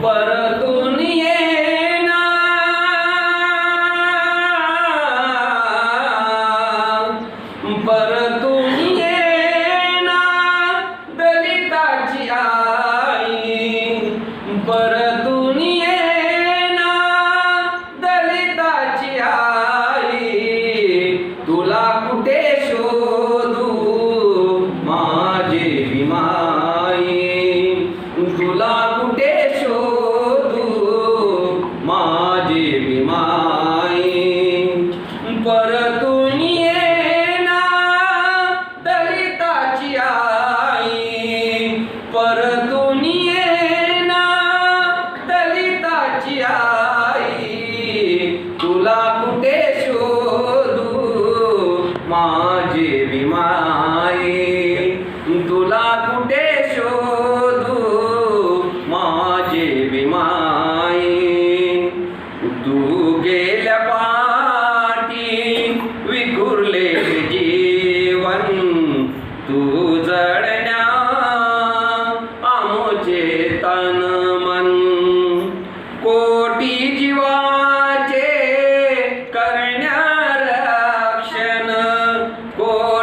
أكبر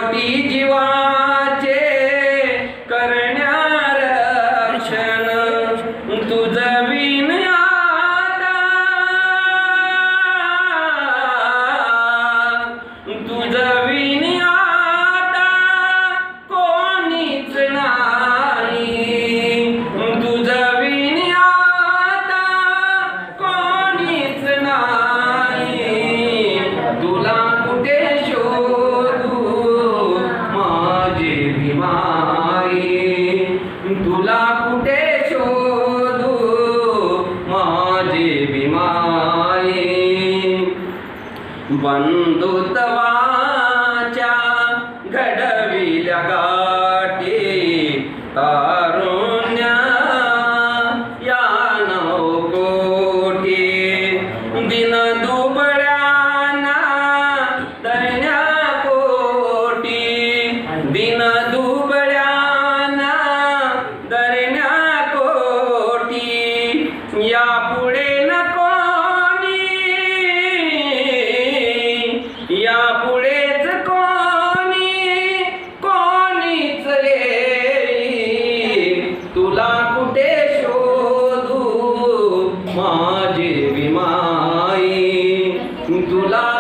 ಕೋಟಿ ಜೀವಾ बंधुत्वाच्या घडविल्या गाठी तारुण्या या नकोठी दिन दुबळ्याना दण्या कोटी दिन দুলা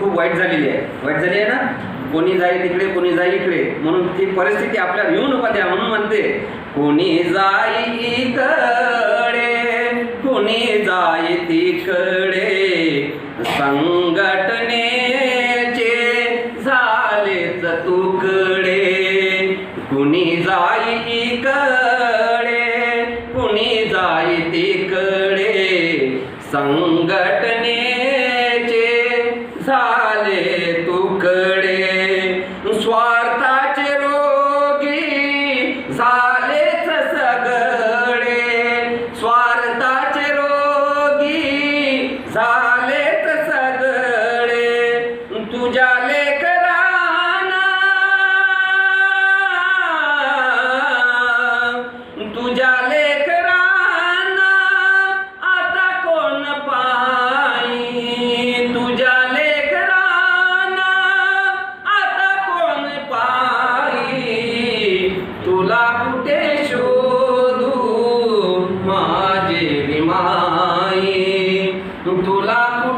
खूप वाईट झालेली आहे. वाईट झाली आहे ना? कोणी जाईल इकडे कोणी जाई इकडे. म्हणून ती परिस्थिती आपल्याला येऊ नको द्या म्हणून म्हणते. कोणी जाई इकडे कोणी जाई तिकडे. संघटनेचे झाले कुणी जाई इकडे कुणी जाई तिकडे. संघटने Vale. Tulaku